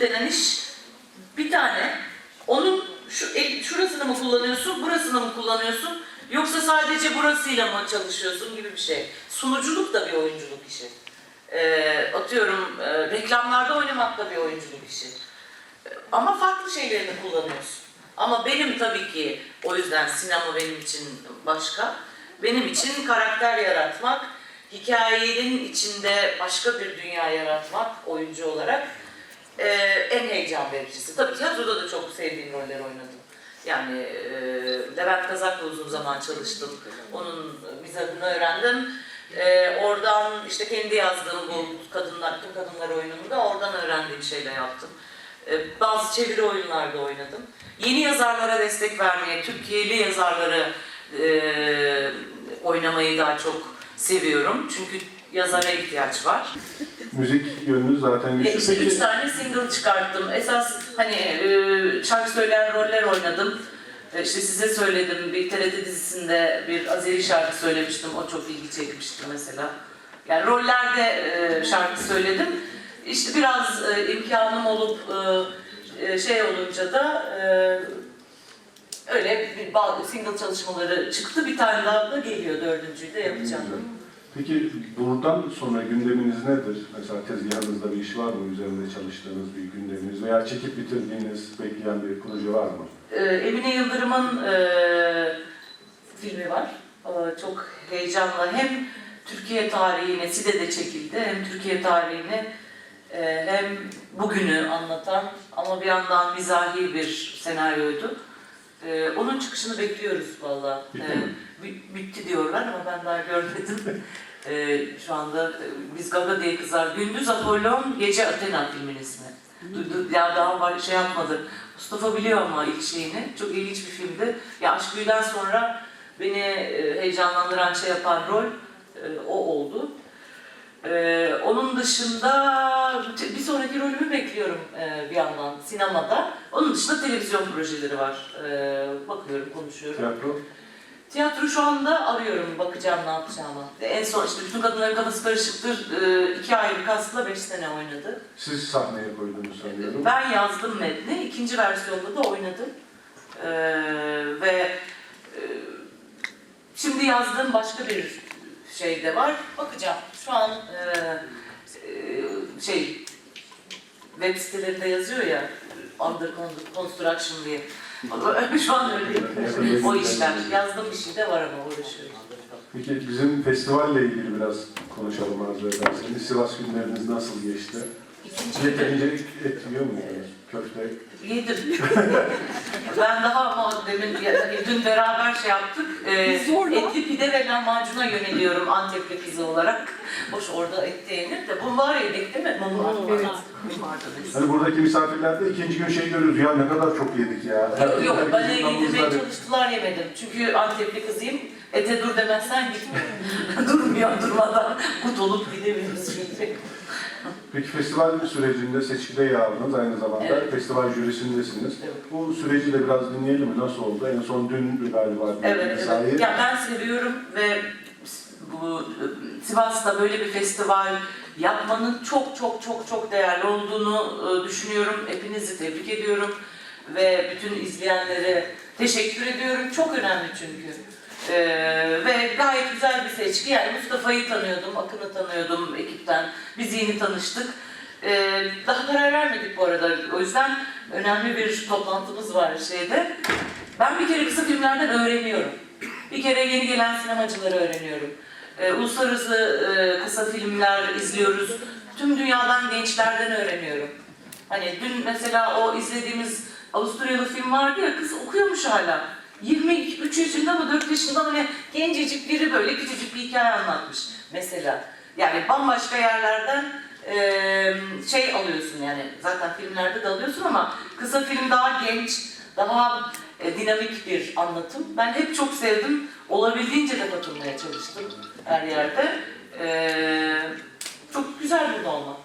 denen iş bir tane. Onun şu el- şurasını mı kullanıyorsun, burasını mı kullanıyorsun? Yoksa sadece burasıyla mı çalışıyorsun gibi bir şey. Sunuculuk da bir oyunculuk işi. Ee, atıyorum e, reklamlarda oynamak da bir oyunculuk işi. Ee, Ama farklı şeylerini kullanıyorsun. Ama benim tabii ki o yüzden sinema benim için başka. Benim için karakter yaratmak, hikayenin içinde başka bir dünya yaratmak oyuncu olarak e, en heyecan vericisi. Tabii tiyatroda da çok sevdiğim roller oynadım. Yani e, Levent Kazak'la uzun zaman çalıştım. Onun mizahını öğrendim. E, oradan işte kendi yazdığım bu kadınlar, tüm kadınlar oyununu da oradan öğrendiğim şeyle yaptım. E, bazı çeviri oyunlarda oynadım. Yeni yazarlara destek vermeye, Türkiye'li yazarları e, oynamayı daha çok seviyorum. Çünkü yazara ihtiyaç var. Müzik yönünüz zaten güçlü. işte üç tane single çıkarttım. Esas hani e, şarkı söyleyen roller oynadım. E, işte size söyledim bir TRT dizisinde bir Azeri şarkı söylemiştim. O çok ilgi çekmişti mesela. Yani rollerde e, şarkı söyledim. İşte biraz e, imkanım olup e, e, şey olunca da e, öyle bir single çalışmaları çıktı. Bir tane daha da geliyor. Dördüncüyü de yapacağım. Güzel. Peki buradan sonra gündeminiz nedir? Mesela tezgahınızda bir iş var mı? Üzerinde çalıştığınız bir gündeminiz veya çekip bitirdiğiniz bekleyen bir proje var mı? Ee, Emine Yıldırım'ın e, filmi var. Ee, çok heyecanlı. Hem Türkiye tarihine, SİDE'de çekildi, hem Türkiye tarihini e, hem bugünü anlatan ama bir yandan mizahi bir senaryoydu. Ee, onun çıkışını bekliyoruz valla. Bitti Ee, bitti diyorlar ama ben daha görmedim. Ee, şu anda e, biz Gaga diye kızar. Gündüz Apollon, gece Athena filmin ismi. Du- du- Ya daha var, şey yapmadı. Mustafa biliyor ama ilk şeyini. Çok ilginç bir filmdi. Ya Aşk Büyü'den sonra beni e, heyecanlandıran şey yapan rol e, o oldu. E, onun dışında bir sonraki rolümü bir yandan sinemada. Onun dışında televizyon projeleri var. E, bakıyorum, konuşuyorum. Tiyatro? Tiyatro şu anda arıyorum, bakacağım ne yapacağımı. En son işte bütün kadınların kafası karışıktır. E, iki ayrı kasla beş sene oynadı. Siz sahneye koyduğunu sanıyorum. Ben yazdım metni, ikinci versiyonda da oynadım. Ee, ve e, şimdi yazdığım başka bir şey de var. Bakacağım. Şu an e, e, şey web sitelerinde yazıyor ya under construction diye. Şu an öyle. o işler. Yazdığım bir şey de var ama uğraşıyorum. Peki bizim festivalle ilgili biraz konuşalım arzu ederseniz. Sivas günleriniz nasıl geçti? Yeterince et yiyor muydunuz? Köfte. Yedim. ben daha ama demin, dün beraber şey yaptık. Ee, Zorla. etli pide ve lahmacuna yöneliyorum Antepli kızı olarak. Hoş orada et de yenir de. Bunlar yedik değil mi? Bunlar. Evet. Hani buradaki misafirler de ikinci gün şey görürüz. Ya ne kadar çok yedik ya. Yok, yok yedirmeye nabızları- çalıştılar yemedim. Çünkü Antepli kızıyım. Ete dur demezsen gitmiyor. Durmuyor durmadan kut olup gidebiliriz çünkü. Peki festival sürecinde seçkide yer aldınız. Aynı zamanda Evet. festival jürisindesiniz. Evet. Bu süreci de biraz dinleyelim mi? Nasıl oldu? En son dün galiba Evet, mesai. evet. Ya ben seviyorum ve bu Sivas'ta böyle bir festival yapmanın çok çok çok çok değerli olduğunu e, düşünüyorum. Hepinizi tebrik ediyorum ve bütün izleyenlere teşekkür ediyorum. Çok önemli çünkü. Ee, ve gayet güzel bir seçki. Yani Mustafa'yı tanıyordum, Akın'ı tanıyordum ekipten. Biz yeni tanıştık. Ee, daha karar vermedik bu arada. O yüzden önemli bir toplantımız var şeyde. Ben bir kere kısa filmlerden öğreniyorum. Bir kere yeni gelen sinemacıları öğreniyorum. Ee, uluslararası e, kısa filmler izliyoruz. Tüm dünyadan gençlerden öğreniyorum. Hani dün mesela o izlediğimiz Avusturyalı film vardı ya kız okuyormuş hala. 23 yaşında mı 4 yaşında mı ne gencecik biri böyle küçücük bir hikaye anlatmış mesela. Yani bambaşka yerlerden e, şey alıyorsun yani zaten filmlerde de alıyorsun ama kısa film daha genç, daha e, dinamik bir anlatım. Ben hep çok sevdim. Olabildiğince de katılmaya çalıştım her yerde. E, çok güzel burada olmak.